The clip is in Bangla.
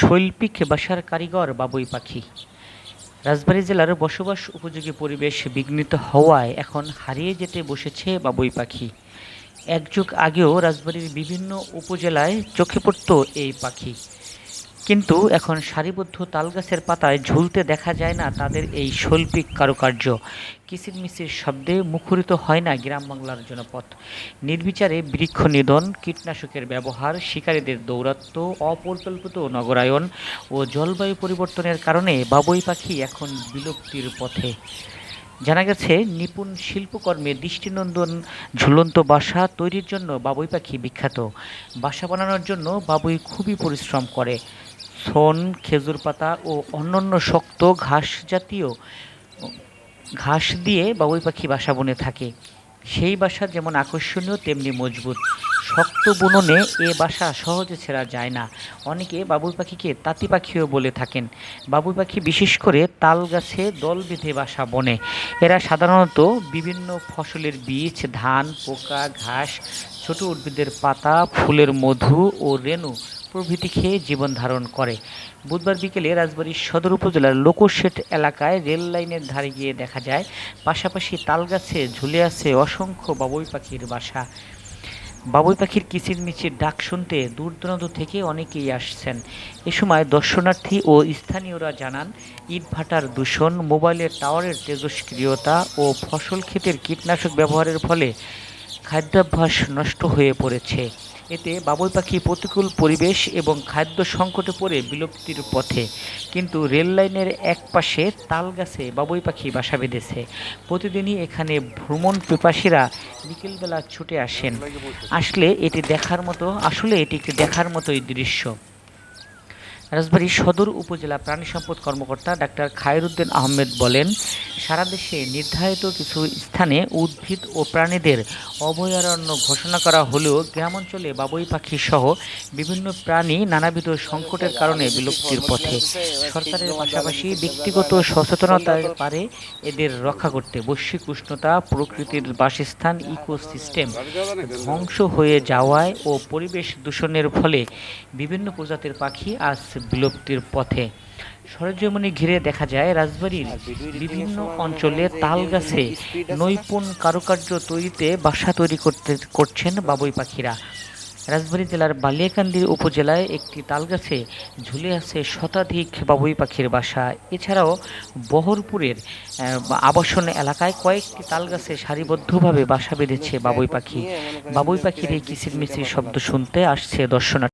শৈল্পিক বাসার কারিগর বাবুই পাখি। রাজবাড়ী জেলার বসবাস উপযোগী পরিবেশ বিঘ্নিত হওয়ায় এখন হারিয়ে যেতে বসেছে বাবুই পাখি। একযুগ আগেও রাজবাড়ির বিভিন্ন উপজেলায় চোখে পড়ত এই পাখি। কিন্তু এখন সারিবদ্ধ তালগাছের পাতায় ঝুলতে দেখা যায় না তাদের এই শৈল্পিক কারুকার্য। কিচিরমিচির শব্দে মুখরিত হয় না গ্রাম বাংলার জনপথ। নির্বিচারে বৃক্ষ নিধন, কীটনাশকের ব্যবহার, শিকারীদের দৌরাত্ম্য অপরিকল্পিত নগরায়ন ও জলবায়ু পরিবর্তনের কারণে বাবুই পাখি এখন বিলুপ্তির পথে। জানা গেছে, নিপুণ শিল্পকর্মে দৃষ্টিনন্দন, ঝুলন্ত বাসা তৈরির জন্য বাবুই পাখি বিখ্যাত। বাসা বানানোর জন্য বাবুই খুবই পরিশ্রম করে। শন খেজুর পাতা ও অন্যান্য শক্ত ঘাস জাতীয়, ঘাস দিয়ে বাবুই পাখি বাসা বনে থাকে। সেই বাসা যেমন আকর্ষণীয়, তেমনি মজবুত। শক্ত বুননে এ বাসা সহজে ছেঁড়া যায় না। অনেকে বাবুই পাখিকে তাঁতি পাখিও বলে থাকেন। বাবুই পাখি বিশেষ করে তাল গাছে দল বেঁধে বাসা বনে। এরা সাধারণত বিভিন্ন ফসলের বীজ, ধান, পোকা, ঘাস, ছোট উদ্ভিদের পাতা, ফুলের মধু ও রেণু প্রভৃতি খেয়ে জীবন ধারণ করে। বুধবার বিকেলে রাজবাড়ীর সদর উপজেলার লোকোশেট এলাকায় রেল লাইনের ধারে গিয়ে দেখা যায়, পাশাপাশি তালগাছে ঝুলে আছে অসংখ্য বাবুই পাখির বাসা। বাবুই পাখির কিচিরমিচির ডাক শুনতে দূর দূরান্ত থেকে অনেকেই আসছেন। এ সময় দর্শনার্থী ও স্থানীয়রা জানান ইটভাটার দূষণ, মোবাইলের টাওয়ারের তেজস্ক্রিয়তা ও ফসল ক্ষেতের কীটনাশক ব্যবহারের ফলে খাদ্যাভ্যাস নষ্ট হয়ে পড়েছে। এতে বাবুই পাখি প্রতিকূল পরিবেশ এবং খাদ্য সংকটে পড়ে বিলুপ্তির পথে। কিন্তু রেল লাইনের এক পাশে তাল গাছে বাবুই পাখি বাসা বেঁধেছে। প্রতিদিনই এখানে ভ্রমণ পিপাসীরা বিকেলবেলা ছুটে আসেন। আসলে এটি দেখার মতো, আসলে এটি একটি দেখার মতোই দৃশ্য। রাজবাড়ী সদর উপজেলা প্রাণী সম্পদ কর্মকর্তা ডাক্তার খায়রুদ্দিন আহমেদ বলেন, সারা দেশে নির্ধারিত কিছু স্থানে উদ্ভিদ ও প্রাণীদের অভয়ারণ্য ঘোষণা করা হলেও গ্রামাঞ্চলে বাবুই পাখি সহ বিভিন্ন প্রাণী নানাবিধ সংকটের কারণে বিলুপ্তির পথে। সরকারের পাশাপাশি ব্যক্তিগত সচেতনতার পারে এদের রক্ষা করতে বৈশ্বিক উষ্ণতা, প্রকৃতির বাসস্থান, ইকোসিস্টেম ধ্বংস হয়ে যাওয়ায় ও পরিবেশ দূষণের ফলে বিভিন্ন প্রজাতির পাখি আজ বিলুপ্তির পথে। সরেজমিনে ঘিরে দেখা যায় রাজবাড়ির বিভিন্ন অঞ্চলে তাল গাছে নৈপুণ কারুকার্য তৈরিতে বাসা তৈরি করতে করছেন বাবুই পাখিরা। রাজবাড়ী জেলার বালিয়াকান্দি উপজেলায় একটি তালগাছে ঝুলে আছে শতাধিক বাবুই পাখির বাসা। এছাড়াও বহরপুরের আবাসন এলাকায় কয়েকটি তালগাছে সারিবদ্ধভাবে বাসা বেঁধেছে বাবুই পাখি। বাবুই পাখির এই কিচিরমিচির শব্দ শুনতে আসছে দর্শনার্থী